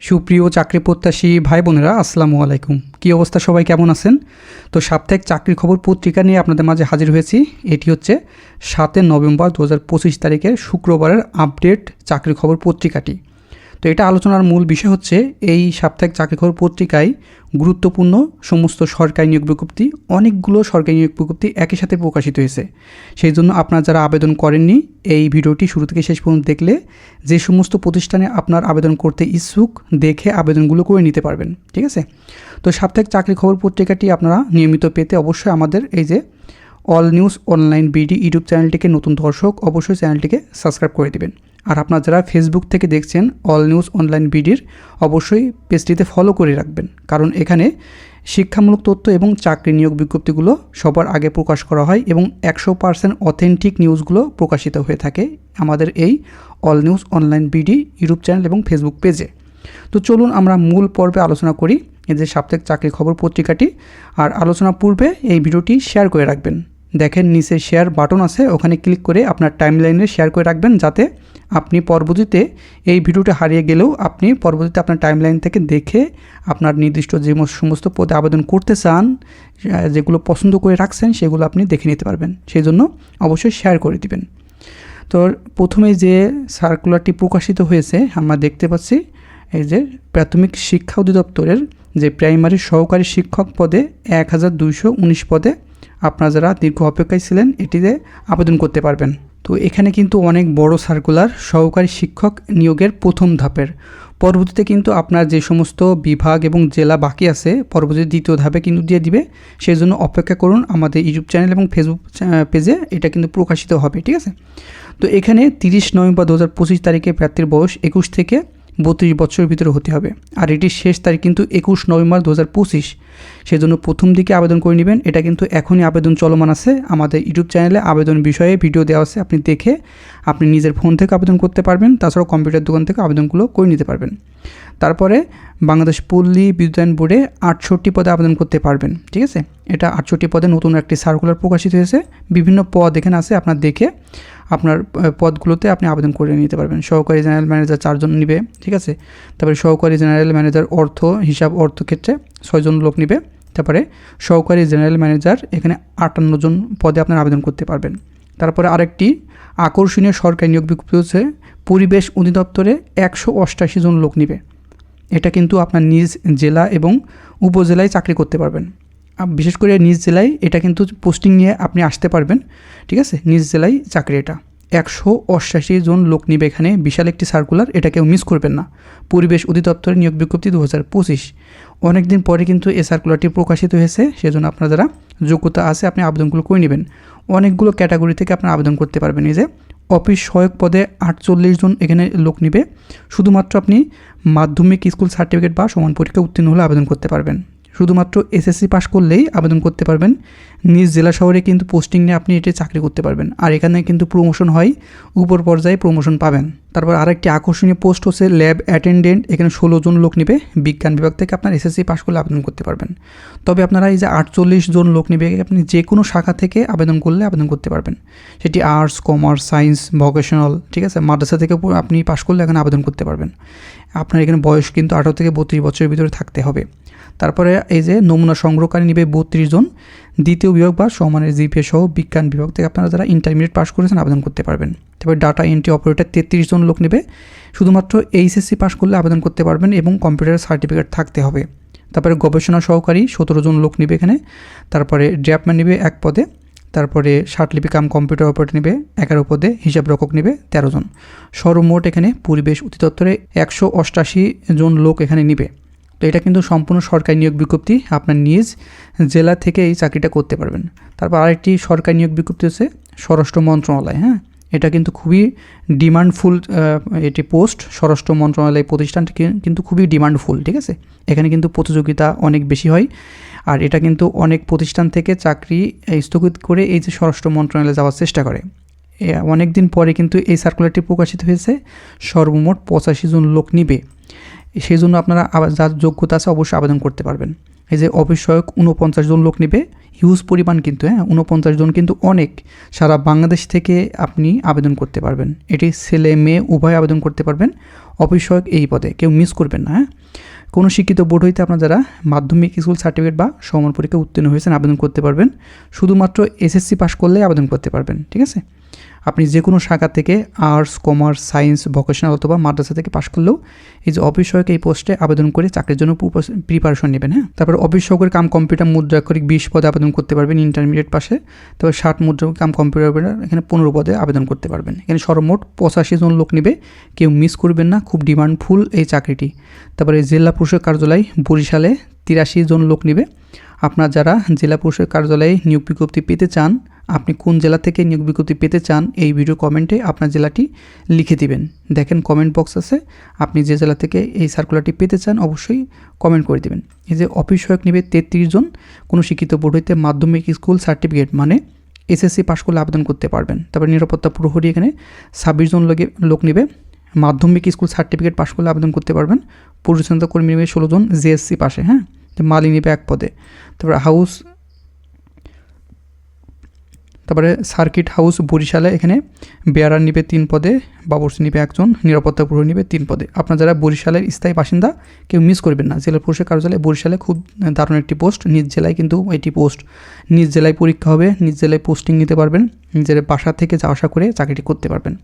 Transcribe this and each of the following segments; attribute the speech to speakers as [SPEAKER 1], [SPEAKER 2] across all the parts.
[SPEAKER 1] সুপ্রিয় চাকরি প্রত্যাশী ভাই বোনেরা, আসসালামু আলাইকুম। কী অবস্থা সবাই? কেমন আছেন? তো সাপ্তাহিক চাকরি খবর পত্রিকা নিয়ে আপনাদের মাঝে হাজির হয়েছি। এটি হচ্ছে সাতের নভেম্বর দু হাজার পঁচিশ তারিখের শুক্রবারের আপডেট চাকরি খবর পত্রিকাটি। তো এটা আলোচনার মূল বিষয় হচ্ছে এই সাপ্তাহিক চাকরি খবর পত্রিকায় গুরুত্বপূর্ণ সমস্ত সরকারি নিয়োগ বিজ্ঞপ্তি, অনেকগুলো সরকারি নিয়োগ বিজ্ঞপ্তি একই সাথে প্রকাশিত হয়েছে। সেই জন্য আপনারা যারা আবেদন করেননি, এই ভিডিওটি শুরু থেকে শেষ পর্যন্ত দেখলে যে সমস্ত প্রতিষ্ঠানে আপনার আবেদন করতে ইচ্ছুক, দেখে আবেদনগুলো করে নিতে পারবেন, ঠিক আছে? তো সাপ্তাহিক চাকরি খবর পত্রিকাটি আপনারা নিয়মিত পেতে অবশ্যই আমাদের এই যে all news online BD YouTube চ্যানেলটিকে নতুন দর্শক অবশ্যই চ্যানেলটিকে সাবস্ক্রাইব করে দিবেন। আর আপনারা যারা ফেসবুক থেকে দেখছেন অল নিউজ অনলাইন বিডির অবশ্যই পেজটিতে ফলো করে রাখবেন। কারণ এখানে শিক্ষামূলক তথ্য এবং চাকরি নিয়োগ বিজ্ঞপ্তিগুলো সবার আগে প্রকাশ করা হয় এবং একশো পার্সেন্ট অথেন্টিক নিউজগুলো প্রকাশিত হয়ে থাকে আমাদের এই all news online BD YouTube channel এবং ফেসবুক পেজে তো চলুন আমরা মূল পর্বে আলোচনা করি যে সাপ্তাহিক চাকরি খবর পত্রিকাটি। আর আলোচনা পূর্বে এই ভিডিওটি শেয়ার করে রাখবেন। দেখেন নিচে শেয়ার বাটন আছে, ওখানে ক্লিক করে আপনার টাইমলাইনে শেয়ার করে রাখবেন যাতে আপনি পরবর্তীতে এই ভিডিওটা হারিয়ে গেলেও আপনি পরবর্তীতে আপনার টাইমলাইন থেকে দেখে আপনার নির্দিষ্ট যে সমস্ত পদে আবেদন করতে চান যেগুলো পছন্দ করে রাখছেন, সেগুলো আপনি দেখে নিতে পারবেন। সেই জন্য অবশ্যই শেয়ার করে দিবেন। তো প্রথমে যে সার্কুলারটি প্রকাশিত হয়েছে, আমরা দেখতে পাচ্ছি এই যে প্রাথমিক শিক্ষা অধিদপ্তরের যে প্রাইমারি সহকারী শিক্ষক পদে এক হাজার দুইশো উনিশ পদে আপনারা যারা দীর্ঘ অপেক্ষায় ছিলেন, এটিতে আবেদন করতে পারবেন। তো এখানে কিন্তু অনেক বড় সার্কুলার সহকারী শিক্ষক নিয়োগের প্রথম ধাপের। পরবর্তীতে কিন্তু আপনার যে সমস্ত বিভাগ এবং জেলা বাকি আছে পরবর্তী দ্বিতীয় ধাপে কিন্তু দিয়ে দিবে। সেই জন্য অপেক্ষা করুন আমাদের ইউটিউব চ্যানেল এবং ফেসবুক পেজে এটা কিন্তু প্রকাশিত হবে, ঠিক আছে? তো এখানে তিরিশ নভেম্বর দু হাজার পঁচিশ তারিখে প্রার্থীর বয়স একুশ থেকে বত্রিশ বছরের ভিতরে হতে হবে। আর এটির শেষ তারিখ কিন্তু একুশ নভেম্বর দু হাজার পঁচিশ। সেজন্য প্রথম দিকে আবেদন করে নেবেন। এটা কিন্তু এখনই আবেদন চলমান আছে। আমাদের ইউটিউব চ্যানেলে আবেদন বিষয়ে ভিডিও দেওয়া আছে। আপনি দেখে আপনি নিজের ফোন থেকে আবেদন করতে পারবেন। তাছাড়াও কম্পিউটার দোকান থেকে আবেদনগুলো করে নিতে পারবেন। তারপরে বাংলাদেশ পল্লী বিদ্যায়ন বোর্ডে আটষট্টি পদে আবেদন করতে পারবেন। ঠিক আছে? এটা আটষট্টি পদে নতুন একটি সার্কুলার প্রকাশিত হয়েছে। বিভিন্ন পদ এখানে আছে। আপনার দেখে আপনার পদগুলোতে আপনি আবেদন করে নিতে পারবেন। সহকারী জেনারেল ম্যানেজার চারজন নিবে, ঠিক আছে? তারপরে সহকারী জেনারেল ম্যানেজার অর্থ, হিসাব অর্থ ক্ষেত্রে ছয়জন লোক নিবে। তারপরে সহকারী জেনারেল ম্যানেজার এখানে আটান্ন জন পদে আপনার আবেদন করতে পারবেন। তারপরে আরেকটি, আকর্ষণীয় সরকারি নিয়োগ বিজ্ঞপ্তি হচ্ছে, পরিবেশ অধিদপ্তরে একশো অষ্টাশি জন লোক নিবে। এটা কিন্তু আপনার নিজ জেলা এবং উপজেলায় চাকরি করতে পারবেন। বিশেষ করে নিজ জেলায় এটা কিন্তু পোস্টিং নিয়ে আপনি আসতে পারবেন, ঠিক আছে? নিজ জেলায় চাকরি এটা। একশো অষ্টাশি জন লোক নিবে এখানে, বিশাল একটি সার্কুলার এটা কেউ মিস করবেন না। পরিবেশ অধিদপ্তরের নিয়োগ বিজ্ঞপ্তি দু হাজার পঁচিশ। অনেক দিন পরে কিন্তু এই সার্কুলারটি প্রকাশিত হয়েছে, সেজন্য আপনার যারা যোগ্যতা আছে, আপনি আবেদনগুলো করে নেবেন। অনেকগুলো ক্যাটাগরি থেকে আপনার আবেদন করতে পারবেন। এই যে অফিস সহায়ক পদে আটচল্লিশ জন এখানে লোক নিবে। শুধুমাত্র আপনি মাধ্যমিক স্কুল সার্টিফিকেট বা সমান পরীক্ষা উত্তীর্ণ হলে আবেদন করতে পারবেন। শুধুমাত্র এসএসসি পাস করলেই আবেদন করতে পারবেন। নিজ জেলা শহরে কিন্তু পোস্টিং নিয়ে আপনি এটি চাকরি করতে পারবেন। আর এখানে কিন্তু প্রমোশন হয়, উপর পর্যায়ে প্রমোশন পাবেন। তারপর আরেকটি আকর্ষণীয় পোস্ট হচ্ছে ল্যাব অ্যাটেন্ডেন্ট এখানে ষোলো জন লোক নেবে। বিজ্ঞান বিভাগ থেকে আপনার এসএসসি পাস করলে আবেদন করতে পারবেন। তবে আপনারা এই যে আটচল্লিশ জন লোক নেবে, আপনি যে কোনো শাখা থেকে আবেদন করলে আবেদন করতে পারবেন। সেটি আর্টস কমার্স সায়েন্স ভোকেশনাল ঠিক আছে? মাদ্রাসা থেকে আপনি পাশ করলে এখানে আবেদন করতে পারবেন। আপনার এখানে বয়স কিন্তু আঠারো থেকে বত্রিশ বছরের ভিতরে থাকতে হবে। তারপরে এই যে নমুনা সংগ্রহকারী নিবে বত্রিশ জন। দ্বিতীয় বিভাগ বা সমানের জিপিএ সহ বিজ্ঞান বিভাগ থেকে আপনারা যারা ইন্টারমিডিয়েট পাস করেছেন আবেদন করতে পারবেন। তারপরে ডাটা এন্ট্রি অপারেটর তেত্রিশ জন লোক নেবে। শুধুমাত্র এইচএসসি পাস করলে আবেদন করতে পারবেন এবং কম্পিউটার সার্টিফিকেট থাকতে হবে। তারপরে গবেষণা সহকারী সতেরো জন লোক নেবে এখানে। তারপরে ড্র্যাপম্যান নেবে এক পদে। তারপরে ষাটলিপি কাম কম্পিউটার অপারেটর নেবে এগারো পদে। হিসাব রক্ষক নেবে তেরো জন। সর্বমোট এখানে পরিবেশ অধিদপ্তরে একশো অষ্টাশি জন লোক এখানে নিবে। তো এটা কিন্তু সম্পূর্ণ সরকারি নিয়োগ বিজ্ঞপ্তি আপনার নিজ জেলা থেকে এই চাকরিটা করতে পারবেন। তারপর আরেকটি সরকারি নিয়োগ বিজ্ঞপ্তি হচ্ছে স্বরাষ্ট্র মন্ত্রণালয় হ্যাঁ? এটা কিন্তু খুবই ডিমান্ডফুল এটি পোস্ট। স্বরাষ্ট্র মন্ত্রণালয় প্রতিষ্ঠানটি কিন্তু খুবই ডিমান্ডফুল, ঠিক আছে? এখানে কিন্তু প্রতিযোগিতা অনেক বেশি হয়। আর এটা কিন্তু অনেক প্রতিষ্ঠান থেকে চাকরি স্থগিত করে এই যে স্বরাষ্ট্র মন্ত্রণালয়ে যাওয়ার চেষ্টা করে। অনেক দিন পরে কিন্তু এই সার্কুলারটি প্রকাশিত হয়েছে। সর্বমোট পঁচাশি জন লোক নিবে। সেই জন্য আপনারা যার যোগ্যতা আছে অবশ্যই আবেদন করতে পারবেন। এই যে অফিস সহায়ক উনপঞ্চাশ জন লোক নেবে হিউজ পরিমাণ কিন্তু হ্যাঁ উনপঞ্চাশ জন কিন্তু অনেক। সারা বাংলাদেশ থেকে আপনি আবেদন করতে পারবেন। এটি ছেলে, মেয়ে, উভয় আবেদন করতে পারবেন। অফিস সহায়ক এই পদে, কেউ মিস করবেন না হ্যাঁ। কোনো শিক্ষিত বোর্ড হইতে আপনারা যারা মাধ্যমিক স্কুল সার্টিফিকেট বা সমান পরীক্ষা উত্তীর্ণ হয়েছেন আবেদন করতে পারবেন। শুধুমাত্র এসএসসি পাস করলে আবেদন করতে পারবেন, ঠিক আছে? আপনি যে কোনো শাখা থেকে আর্টস কমার্স সায়েন্স ভোকেশনাল অথবা মাদ্রাসা থেকে পাশ করলেও এই যে অফিস সহায়ক এই পোস্টে আবেদন করে চাকরির জন্য প্রিপারেশন নেবেন হ্যাঁ? তারপর অফিস সহকারী কাম কম্পিউটার মুদ্রাক্ষরিক বিশ পদে আবেদন করতে পারবেন ইন্টারমিডিয়েট পাশে। তারপর ষাট মুদ্রা কাম কম্পিউটার এখানে পনেরো পদে আবেদন করতে পারবেন। এখানে সর্বমোট পঁচাশি জন লোক নেবে, কেউ মিস করবেন না, খুব ডিমান্ডফুল এই চাকরিটি। তারপরে জেলা পরিষদ কার্যালয় বরিশালে তিরাশি জন লোক নেবে। আপনার যারা জেলা পরিষদ কার্যালয়ে নিয়োগ বিজ্ঞপ্তি পেতে চান, আপনি কোন জেলা থেকে নিয়োগ বিজ্ঞপ্তি পেতে চান, এই ভিডিও কমেন্টে আপনার জেলাটি লিখে দিবেন। দেখেন কমেন্ট বক্স আছে। আপনি যে জেলা থেকে এই সার্কুলারটি পেতে চান, অবশ্যই কমেন্ট করে দেবেন। এই যে অফিস সহায়ক নেবে তেত্রিশ জন, কোনো শিক্ষিত বোর্ড হইতে মাধ্যমিক স্কুল সার্টিফিকেট মানে এসএসসি পাশ করলে আবেদন করতে পারবেন। তারপর নিরাপত্তা প্রহরী এখানে ছাব্বিশ জন লোকে, লোক নেবে। মাধ্যমিক স্কুল সার্টিফিকেট পাশ করলে আবেদন করতে পারবেন। পরিচ্ছন্নতা কর্মী নেবে ষোলো জন জিএসসি পাশে হ্যাঁ? মালি নেবে এক পদে। তারপরে হাউস তারপরে সার্কিট হাউস বরিশালে এখানে বেয়ারার নিবে তিন পদে বাবরসি নিবে একজন, নিরাপত্তা প্রহরী নিবে তিন পদে। আপনার যারা বরিশালের স্থায়ী বাসিন্দা, কেউ মিস করবেন না। জেলা পুলিশের কার্যালয়ে বরিশালে খুব দারুণ একটি পোস্ট নিজ জেলায় কিন্তু এটি পোস্ট নিজ জেলায় পরীক্ষা হবে, নিজ জেলায় পোস্টিং নিতে পারবেন। নিজের বাসা থেকে যাওয়া আসা করে চাকরিটি করতে পারবেন।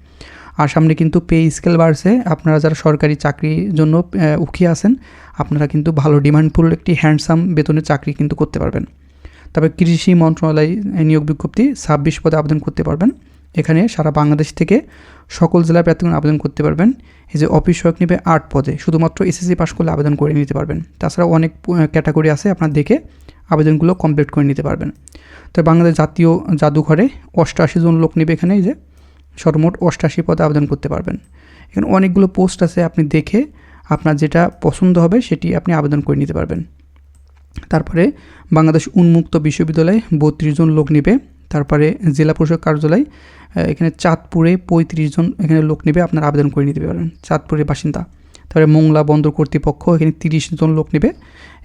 [SPEAKER 1] আর সামনে কিন্তু পে স্কেল বাড়ছে। আপনারা যারা সরকারি চাকরির জন্য উঠিয়ে আছেন, আপনারা কিন্তু ভালো ডিমান্ডফুল একটি হ্যান্ডসাম বেতনের চাকরি কিন্তু করতে পারবেন। তবে কৃষি মন্ত্রণালয় নিয়োগ বিজ্ঞপ্তি ছাব্বিশ পদে আবেদন করতে পারবেন। এখানে সারা বাংলাদেশ থেকে সকল জেলার প্রার্থীগণ আবেদন করতে পারবেন। এই যে অফিস সহায়ক নেবে আট পদে। শুধুমাত্র এসএসসি পাস করলে আবেদন করে নিতে পারবেন। তাছাড়া অনেক ক্যাটাগরি আছে আপনার দেখে আবেদনগুলো কমপ্লিট করে নিতে পারবেন। তো বাংলাদেশ জাতীয় জাদুঘরে অষ্টআশি জন লোক নেবে এখানে, এই যে সর্বমোট অষ্টাশি পদে আবেদন করতে পারবেন। এখানে অনেকগুলো পোস্ট আছে আপনি দেখে আপনার যেটা পছন্দ হবে সেটি আপনি আবেদন করে নিতে পারবেন। তারপরে বাংলাদেশ উন্মুক্ত বিশ্ববিদ্যালয়ে বত্রিশ জন লোক নেবে। তারপরে জেলা পরিষদ কার্যালয় এখানে চাঁদপুরে পঁয়ত্রিশ জন এখানে লোক নেবে আপনার আবেদন করে নিতে পারবেন। চাঁদপুরের বাসিন্দা। তারপরে মোংলা বন্দর কর্তৃপক্ষ, এখানে তিরিশ জন লোক নেবে,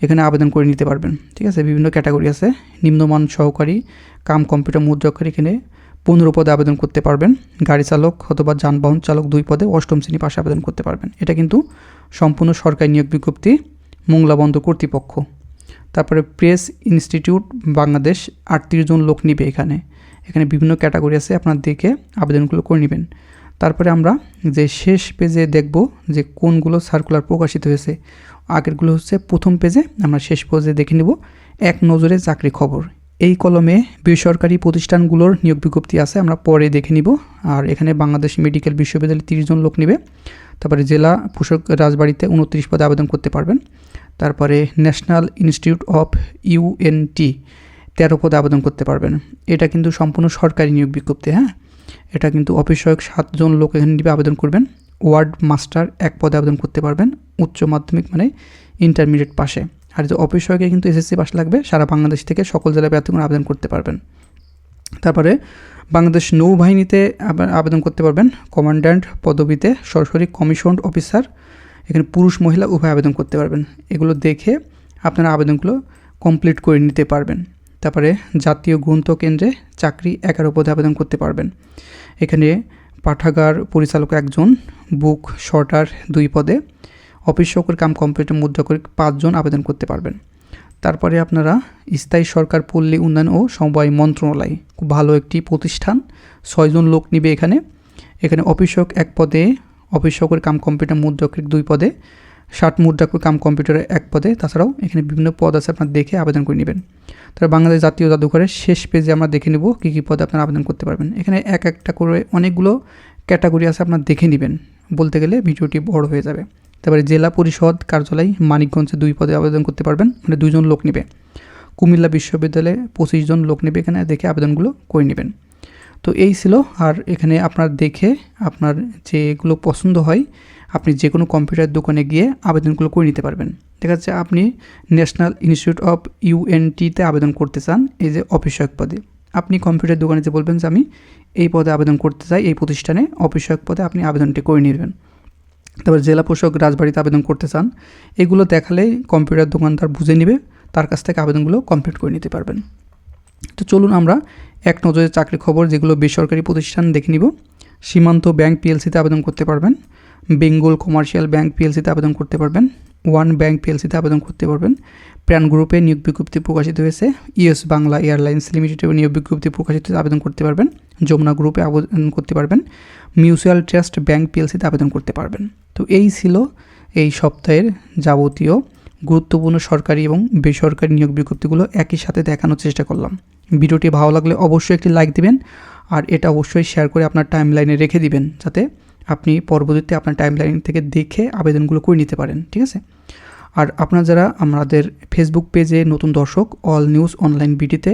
[SPEAKER 1] এখানে আবেদন করে নিতে পারবেন। ঠিক আছে? বিভিন্ন ক্যাটাগরি আছে। নিম্নমান সহকারী, কাম, কম্পিউটার মুদ্রাকারী এখানে পনেরো পদে আবেদন করতে পারবেন। গাড়ি চালক অথবা যানবাহন চালক দুই পদে অষ্টম শ্রেণি পাশে আবেদন করতে পারবেন। এটা কিন্তু সম্পূর্ণ সরকারি নিয়োগ বিজ্ঞপ্তি মোংলা বন্দর কর্তৃপক্ষ। তারপরে প্রেস ইনস্টিটিউট বাংলাদেশ আটত্রিশ জন লোক নিবে এখানে। এখানে বিভিন্ন ক্যাটাগরি আছে, আপনার দেখে আবেদনগুলো করে নেবেন। তারপরে আমরা যে শেষ পেজে দেখব যে কোনগুলো সার্কুলার প্রকাশিত হয়েছে। আগেরগুলো হচ্ছে প্রথম পেজে, আমরা শেষ পেজে দেখে নেব। এক নজরে চাকরি খবর। এই কলমে বেসরকারি প্রতিষ্ঠানগুলোর নিয়োগ বিজ্ঞপ্তি আছে, আমরা পরে দেখে নিব। আর এখানে বাংলাদেশ মেডিকেল বিশ্ববিদ্যালয়ে তিরিশ জন লোক নেবে। তারপরে জেলা পোষক রাজবাড়িতে উনত্রিশ পদে আবেদন করতে পারবেন। তারপরে ন্যাশনাল ইনস্টিটিউট অফ ইউএনটি তেরো পদে আবেদন করতে পারবেন। এটা কিন্তু সম্পূর্ণ সরকারি নিয়োগ বিজ্ঞপ্তি হ্যাঁ? এটা কিন্তু অফিস সহায়ক সাতজন লোক এখানে নিবে আবেদন করবেন। ওয়ার্ড মাস্টার এক পদে আবেদন করতে পারবেন, উচ্চ মাধ্যমিক মানে ইন্টারমিডিয়েট পাশে। আর যে সহায়কে কিন্তু এসএসসি পাশ লাগবে, সারা বাংলাদেশ থেকে সকল জেলায় প্রার্থীগণ আবেদন করতে পারবেন। তারপরে বাংলাদেশ নৌবাহিনীতে আবেদন করতে পারবেন। কমান্ড্যান্ট পদবিতে সরাসরি কমিশন অফিসার, এখানে পুরুষ মহিলা উভয় আবেদন করতে পারবেন। এগুলো দেখে আপনারা আবেদনগুলো কমপ্লিট করে নিতে পারবেন। তারপরে জাতীয় গ্রন্থ কেন্দ্রে চাকরি এগারো পদে আবেদন করতে পারবেন। এখানে পাঠাগার পরিচালক একজন, বুক শর্টার দুই পদে। অফিস সহকারী কাম কম্পিউটার মুদ্রা করে পাঁচজন আবেদন করতে পারবেন। তারপরে আপনারা স্থায়ী সরকার, পল্লী উন্নয়ন ও সমবায় মন্ত্রণালয়, খুব ভালো একটি প্রতিষ্ঠান। ছয়জন লোক নিবে এখানে। এখানে অফিসক এক পদে, অফিস সহকারী কাম কম্পিউটার মুদ্রাক্ষরিক দুই পদে, ষাট মুদ্রাক্ষরিক কাম কম্পিউটারের এক পদে। তাছাড়াও এখানে বিভিন্ন পদ আছে আপনার দেখে আবেদন করে নেবেন। তারপর বাংলাদেশ জাতীয় জাদুঘরের শেষ পেজে আমরা দেখে নেব কী কী পদে আপনারা আবেদন করতে পারবেন। এখানে এক একটা করে অনেকগুলো ক্যাটাগরি আছে আপনার দেখে নেবেন। বলতে গেলে ভিডিওটি বড় হয়ে যাবে। তারপরে জেলা পরিষদ কার্যালয় মানিকগঞ্জে দুই পদে আবেদন করতে পারবেন। মানে দুইজন লোক নেবে। কুমিল্লা বিশ্ববিদ্যালয়ে পঁচিশ জন লোক নেবে এখানে, দেখে আবেদনগুলো করে নেবেন। তো এই ছিল। আর এখানে আপনার দেখে আপনার যেগুলো পছন্দ হয়, আপনি যে কোনো কম্পিউটার দোকানে গিয়ে আবেদনগুলো করে নিতে পারবেন। দেখা যাচ্ছে আপনি ন্যাশনাল ইনস্টিটিউট অফ ইউএনটিতে আবেদন করতে চান, এই যে অফিসক পদে। আপনি কম্পিউটার দোকানে যে বলবেন যে আমি এই পদে আবেদন করতে চাই, এই প্রতিষ্ঠানে অফিসক পদে আপনি আবেদনটি করে নেবেন। তারপর জেলা পোশাক রাজবাড়িতে আবেদন করতে চান, এগুলো দেখালে কম্পিউটার দোকানদার বুঝে নেবে, তার কাছ থেকে আবেদনগুলো কমপ্লিট করে নিতে পারবেন। তো চলুন আমরা এক নজরে চাকরি খবর, যেগুলো বেসরকারি প্রতিষ্ঠান দেখে নিব। সীমান্ত ব্যাংক পিএলসিতে আবেদন করতে পারবেন, বেঙ্গল কমার্শিয়াল ব্যাংক পিএলসিতে আবেদন করতে পারবেন। ওয়ান ব্যাংক পিএলসিতে আবেদন করতে পারবেন। প্রাণ গ্রুপে নিয়োগ বিজ্ঞপ্তি প্রকাশিত হয়েছে। ইউএস বাংলা এয়ারলাইন্স লিমিটেডে নিয়োগ বিজ্ঞপ্তি প্রকাশিত আবেদন করতে পারবেন। যমুনা গ্রুপে আবেদন করতে পারবেন। মিউচুয়াল ট্রাস্ট ব্যাংক পিএলসিতে আবেদন করতে পারবেন। তো এই ছিল এই সপ্তাহের যাবতীয় গুরুত্বপূর্ণ সরকারি এবং বেসরকারি নিয়োগ বিজ্ঞপ্তিগুলো একই সাথে দেখানোর চেষ্টা করলাম। ভিডিওটি ভালো লাগলে অবশ্যই একটি লাইক দিবেন আর এটা অবশ্যই শেয়ার করে আপনার টাইম লাইনে রেখে দিবেন, যাতে আপনি পরবর্তীতে আপনার টাইম লাইন থেকে দেখে আবেদনগুলো করে নিতে পারেন, ঠিক আছে? আর আপনারা যারা আমাদের ফেসবুক পেজে নতুন দর্শক অল নিউজ অনলাইন বিডিতে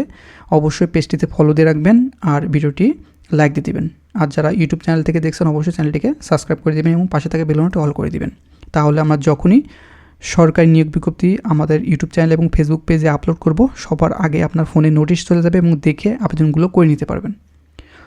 [SPEAKER 1] অবশ্যই পেজটিতে ফলো দিয়ে রাখবেন আর ভিডিওটি লাইক দিয়ে দিবেন। আর যারা ইউটিউব চ্যানেল থেকে দেখছেন, অবশ্যই চ্যানেলটিকে সাবস্ক্রাইব করে দেবেন এবং পাশে থাকা বেলনটা অল করে দিবেন। তাহলে আমরা যখনই সরকারি নিয়োগ বিজ্ঞপ্তি আমাদের ইউটিউব চ্যানেল এবং ফেসবুক পেজে আপলোড করব, সবার আগে আপনার ফোনে নোটিশ চলে যাবে এবং দেখে আবেদনগুলো করে নিতে পারবেন।